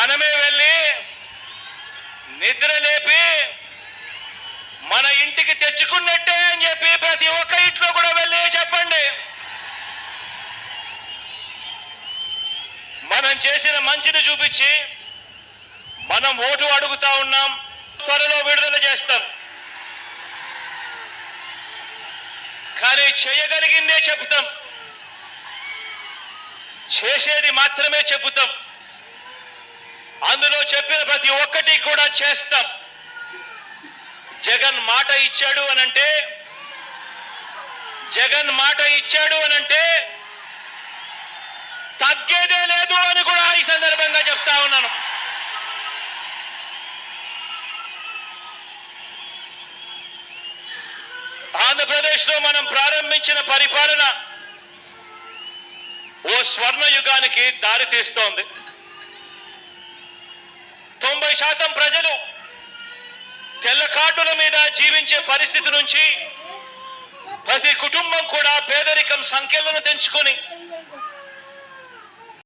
మనమే వెళ్ళి నిద్ర లేపి మన ఇంటికి తెచ్చుకున్నట్టే అని చెప్పి ప్రతి ఒక్క ఇంట్లో కూడా వెళ్ళి చెప్పండి. మనం చేసిన మంచిని చూపించి మనం ఓటు అడుగుతా ఉన్నాం త్వరలో విడుదల చేస్తాం. కానీ చేయగలిగిందే చెబుతాం. చేసేది మాత్రమే చెబుతాం. అందులో చెప్పిన ప్రతి ఒక్కటి కూడా చేస్తాం. జగన్ మాట ఇచ్చాడు అనంటే జగన్ మాట ఇచ్చాడు అనంటే తగ్గేదే లేదు అని కూడా ఈ సందర్భంగా చెప్తా ఉన్నాను. ఆంధ్రప్రదేశ్లో మనం ప్రారంభించిన పరిపాలన ఓ స్వర్ణ యుగానికి దారి తీస్తోంది శాతం ప్రజలు తెల్ల కార్డుల మీద జీవించే పరిస్థితి నుంచి ప్రతి కుటుంబం కూడా పేదరికం సంఖ్యలను తెంచుకొని